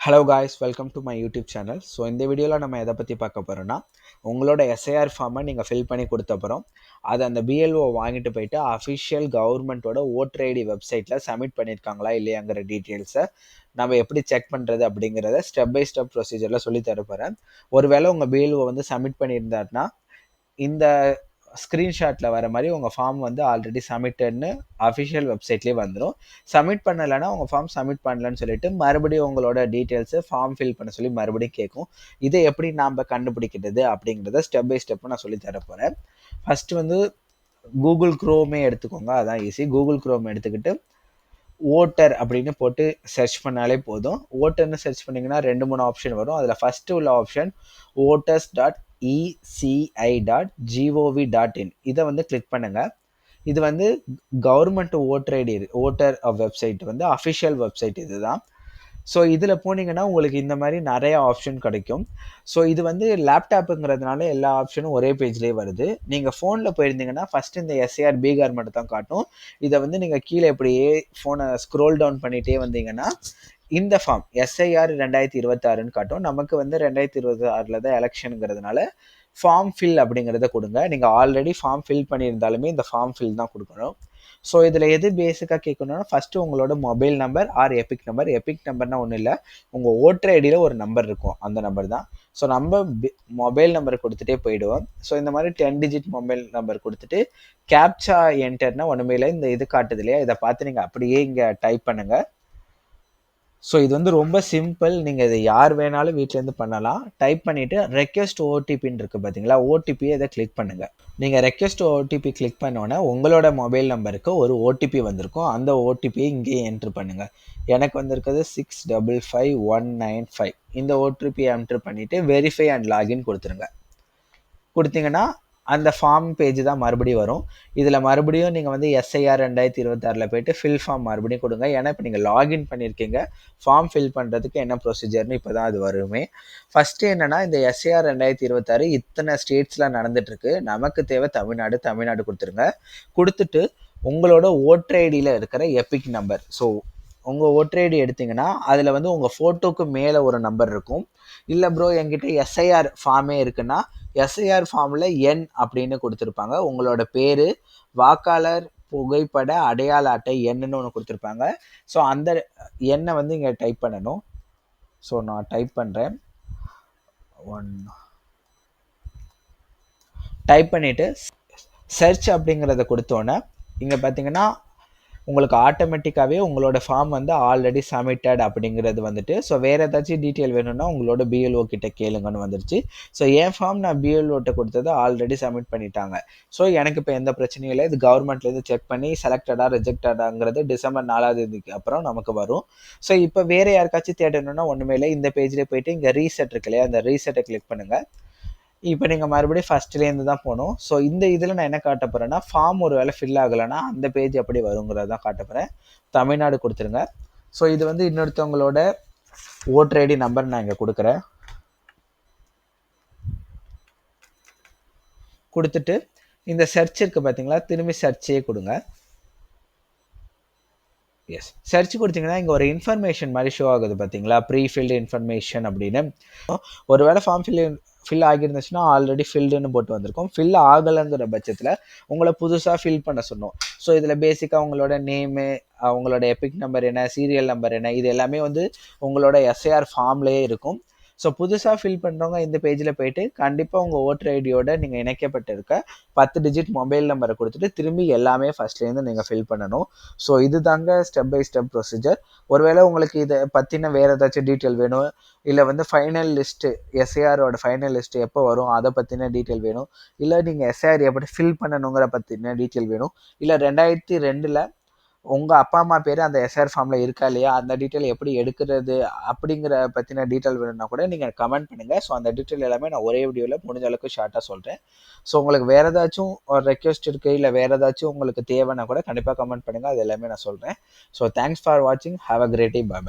Hello guys welcome to my YouTube channel so இந்த வீடியோவில் நம்ம எதை பற்றி பார்க்க போகிறோன்னா உங்களோட எஸ்ஐஆர் ஃபார்மை நீங்கள் ஃபில் பண்ணி கொடுத்தப்புறம் அதை அந்த பிஎல்ஓ வாங்கிட்டு போயிட்டு அஃபிஷியல் கவர்மெண்ட்டோட ஓட்டர் ஐடி வெப்சைட்டில் சப்மிட் பண்ணியிருக்காங்களா இல்லையாங்கிற டீட்டெயில்ஸை நம்ம எப்படி செக் பண்ணுறது அப்படிங்கிறத ஸ்டெப் பை ஸ்டெப் ப்ரொசீஜரில் சொல்லி தரப்போகிறேன் ஒருவேளை உங்கள் பிஎல்ஓ வந்து சப்மிட் பண்ணியிருந்தாருன்னா இந்த ஸ்க்ரீன்ஷாட்டில் வர மாதிரி உங்கள் ஃபார்ம் வந்து ஆல்ரெடி சப்மிட்டட்னு அஃபிஷியல் வெப்சைட்லேயே வந்துடும் சப்மிட் பண்ணலைன்னா உங்கள் ஃபார்ம் சப்மிட் பண்ணலன்னு சொல்லிட்டு மறுபடியும் உங்களோட டீட்டெயில்ஸு ஃபார்ம் ஃபில் பண்ண சொல்லி மறுபடியும் கேட்கும். இதை எப்படி நாம் கண்டுபிடிக்கிறது அப்படிங்கிறத ஸ்டெப் பை ஸ்டெப் நான் சொல்லி தர போகிறேன் ஃபஸ்ட்டு வந்து கூகுள் க்ரோமே எடுத்துக்கோங்க அதான் ஈஸி கூகுள் க்ரோம் எடுத்துக்கிட்டு ஓட்டர் அப்படின்னு போட்டு சர்ச் பண்ணாலே போதும். ஓட்டர்னு சர்ச் பண்ணிங்கன்னா ரெண்டு மூணு ஆப்ஷன் வரும். அதில் ஃபஸ்ட்டு உள்ள option voters dot ECI dot GOV dot in இதை வந்து கிளிக் பண்ணுங்கள் இது வந்து government voter ID voter website வந்து அஃபிஷியல் வெப்சைட் இதுதான். ஸோ இதில் போனீங்கன்னா உங்களுக்கு இந்த மாதிரி நிறைய ஆப்ஷன் கிடைக்கும். ஸோ இது வந்து லேப்டாப்புங்கிறதுனால எல்லா ஆப்ஷனும் ஒரே பேஜ்லேயே வருது. நீங்கள் ஃபோனில் போயிருந்தீங்கன்னா ஃபஸ்ட்டு இந்த எஸ்ஏஆர் பீகார் மட்டும் தான் காட்டும். இதை வந்து நீங்கள் கீழே இப்படியே ஃபோனை ஸ்க்ரோல் டவுன் பண்ணிகிட்டே வந்தீங்கன்னா இந்த ஃபார்ம் எஸ்ஐஆர் ரெண்டாயிரத்தி இருபத்தாறுன்னு காட்டும். நமக்கு வந்து ரெண்டாயிரத்தி இருபத்தி ஆறில் தான் எலெக்ஷனுங்கிறதுனால ஃபார்ம் ஃபில் அப்படிங்கிறத கொடுங்க. நீங்கள் ஆல்ரெடி ஃபார்ம் ஃபில் பண்ணியிருந்தாலுமே இந்த ஃபார்ம் ஃபில் தான் கொடுக்கணும். ஸோ இதில் எது பேசிக்காக கேட்கணும்னா ஃபஸ்ட்டு உங்களோட mobile number or EPIC number EPIC நம்பர்னா ஒன்றும் இல்லை. உங்கள் ஓட்டர் ஐடியில் ஒரு நம்பர் இருக்கும். அந்த நம்பர் தான். ஸோ நம்ம மொபைல் நம்பர் கொடுத்துட்டே போயிடுவோம். ஸோ இந்த மாதிரி டென் டிஜிட் மொபைல் நம்பர் கொடுத்துட்டு கேப்சா என்டர்னா ஒன்றுமே இல்லை. இந்த இது காட்டுது இல்லையா? இதை பார்த்து நீங்கள் அப்படியே இங்கே டைப் பண்ணுங்கள் ஸோ இது வந்து ரொம்ப சிம்பிள் நீங்கள் இதை யார் வேணாலும் வீட்டிலேருந்து பண்ணலாம். டைப் பண்ணிவிட்டு ரெக்வெஸ்ட் ஓடிபின்னு இருக்குது பார்த்தீங்களா ஓடிபியை இதை கிளிக் பண்ணுங்கள் நீங்கள் ரெக்வெஸ்ட் ஓடிபி கிளிக் பண்ணோன்னே உங்களோட மொபைல் நம்பருக்கு ஒரு ஓடிபி வந்திருக்கும். அந்த ஓடிபியை இங்கேயே என்ட்ரு பண்ணுங்கள் எனக்கு வந்திருக்கிறது six double five one nine five இந்த ஓடிபியை என்ட்ரு பண்ணிவிட்டு வெரிஃபை அண்ட் லாகின் கொடுத்துருங்க. கொடுத்தீங்கன்னா அந்த ஃபார்ம் பேஜ் தான் மறுபடியும் வரும். இதில் மறுபடியும் நீங்கள் வந்து எஸ்ஐஆர் ரெண்டாயிரத்தி இருபத்தாறில் போயிட்டு ஃபில் ஃபார்ம் மறுபடியும் கொடுங்க. ஏன்னா இப்போ நீங்கள் லாகின் பண்ணியிருக்கீங்க. ஃபார்ம் ஃபில் பண்ணுறதுக்கு என்ன ப்ரொசீஜர்னு இப்போ தான் அது வருமே. ஃபஸ்ட்டு என்னென்னா இந்த எஸ்ஐஆர் ரெண்டாயிரத்தி இருபத்தாறு இத்தனை ஸ்டேட்ஸில் நடந்துகிட்ருக்கு நமக்கு தேவை தமிழ்நாடு தமிழ்நாடு கொடுத்துருங்க. கொடுத்துட்டு உங்களோட ஓட்டர் ஐடியில் இருக்கிற எபிக் நம்பர் ஸோ உங்கள் ஓட்டர் ஐடி எடுத்திங்கன்னா அதில் வந்து உங்கள் ஃபோட்டோக்கு மேலே ஒரு நம்பர் இருக்கும். இல்லை ப்ரோ என்கிட்ட எஸ்ஐஆர் ஃபார்மே இருக்குன்னா எஸ்ஐஆர் ஃபார்மில் என் அப்படின்னு கொடுத்துருப்பாங்க. உங்களோட பேர் வாக்காளர் புகைப்பட அடையாள அட்டை எண்ணுன்னு ஒன்று கொடுத்துருப்பாங்க. ஸோ அந்த எண்ணை வந்து இங்கே டைப் பண்ணணும். ஸோ நான் டைப் பண்ணுறேன் ஒன் டைப் பண்ணிவிட்டு சர்ச் அப்படிங்கிறத கொடுத்தோன்னே இங்கே பார்த்தீங்கன்னா உங்களுக்கு ஆட்டோமேட்டிக்காகவே உங்களோட ஃபார்ம் வந்து ஆல்ரெடி சப்மிட்டட் அப்படிங்கிறது வந்துட்டு ஸோ வேறு ஏதாச்சும் டீட்டெயில் வேணும்னா உங்களோட பிஎல்ஓ கிட்ட கேளுங்கன்னு வந்துருச்சு. ஸோ என் ஃபார்ம் நான் பிஎல்ஓட்ட கொடுத்தது ஆல்ரெடி சப்மிட் பண்ணிட்டாங்க. ஸோ எனக்கு இப்போ எந்த பிரச்சனையும் இல்லை. இது கவர்மெண்ட்லேருந்து செக் பண்ணி செலக்டடாக ரிஜெக்டடாங்கிறது டிசம்பர் நாலாம் தேதிக்கு அப்புறம் நமக்கு வரும். ஸோ இப்போ வேறு யாருக்காச்சும் தேடணும்னா ஒன்றுமே இல்லை. இந்த பேஜ்லேயே போயிட்டு இங்கே ரீசெட் இருக்கு இல்லையா? அந்த ரீசெட்டை கிளிக் பண்ணுங்கள் இப்போ நீங்கள் மறுபடியும் ஃபஸ்ட்லேருந்து தான் போகணும். ஸோ இந்த இதில் நான் என்ன காட்ட போகிறேன்னா ஃபார்ம் ஒரு வேலை ஃபில் ஆகலைன்னா அந்த பேஜ் எப்படி வருங்கிறத தான் காட்ட போகிறேன் தமிழ்நாடு கொடுத்துருங்க. ஸோ இது வந்து இன்னொருத்தவங்களோட ஓட்டர் ஐடி நம்பர் நான் இங்கே கொடுக்குறேன். கொடுத்துட்டு இந்த சர்ச் இருக்குது பார்த்தீங்களா திரும்பி சர்ச்சே கொடுங்க. எஸ் சர்ச் கொடுத்தீங்கன்னா இங்கே ஒரு இன்ஃபர்மேஷன் மாதிரி ஷோ ஆகுது பார்த்தீங்களா ப்ரீஃபில்டு இன்ஃபர்மேஷன் அப்படின்னு. ஒருவேளை ஃபார்ம் ஃபில் ஃபில் ஆகியிருந்துச்சுன்னா ஆல்ரெடி ஃபில்டுன்னு போட்டு வந்திருக்கோம். ஃபில் ஆகலைங்கிற பட்சத்தில் உங்களை புதுசாக ஃபில் பண்ண சொன்னோம். ஸோ இதில் பேசிக்காக உங்களோட நேமு உங்களோட எபிக் நம்பர் என்ன சீரியல் நம்பர் என்ன இது எல்லாமே வந்து உங்களோட எஸ்ஐஆர் ஃபார்ம்லேயே இருக்கும். ஸோ புதுசாக ஃபில் பண்ணுறவங்க இந்த பேஜில் போயிட்டு கண்டிப்பாக உங்கள் ஓட்டர் ஐடியோட நீங்கள் இணைக்கப்பட்டிருக்க பத்து டிஜிட் மொபைல் நம்பரை கொடுத்துட்டு திரும்பி எல்லாமே ஃபஸ்ட்லேருந்து நீங்கள் ஃபில் பண்ணணும். ஸோ இது தாங்க ஸ்டெப் பை ஸ்டெப் ப்ரொசீஜர் ஒருவேளை உங்களுக்கு இதை பற்றின வேறு ஏதாச்சும் டீட்டெயில் வேணும் இல்லை வந்து ஃபைனல் லிஸ்ட்டு எஸ்ஏஆரோட ஃபைனல் லிஸ்ட்டு எப்போ வரும் அதை பற்றின டீட்டெயில் வேணும் இல்லை நீங்கள் எஸ்ஏஆர் எப்படி ஃபில் பண்ணணுங்கிற பற்றின டீட்டெயில் வேணும் இல்லை ரெண்டாயிரத்தி ரெண்டில் உங்கள் அப்பா அம்மா பேர் அந்த எஸ்ஆர் ஃபார்மில் இருக்கா இல்லையா? அந்த டீட்டெயில் எப்படி எடுக்கிறது அப்படிங்கிற பற்றின டீட்டெயில் வேணும்னா கூட நீங்கள் கமெண்ட் பண்ணுங்கள் ஸோ அந்த டீட்டெயில் எல்லாமே நான் ஒரே வீடியோவில் முடிஞ்ச அளவுக்கு ஷார்ட்டாக சொல்கிறேன் ஸோ உங்களுக்கு வேறு ஏதாச்சும் ரெக்வஸ்ட் இருக்குது இல்லை வேறு ஏதாச்சும் உங்களுக்கு தேவைன்னா கூட கண்டிப்பாக கமெண்ட் பண்ணுங்கள் அது எல்லாமே நான் சொல்கிறேன் ஸோ தேங்க்ஸ் ஃபார் வாட்சிங் have a great day bye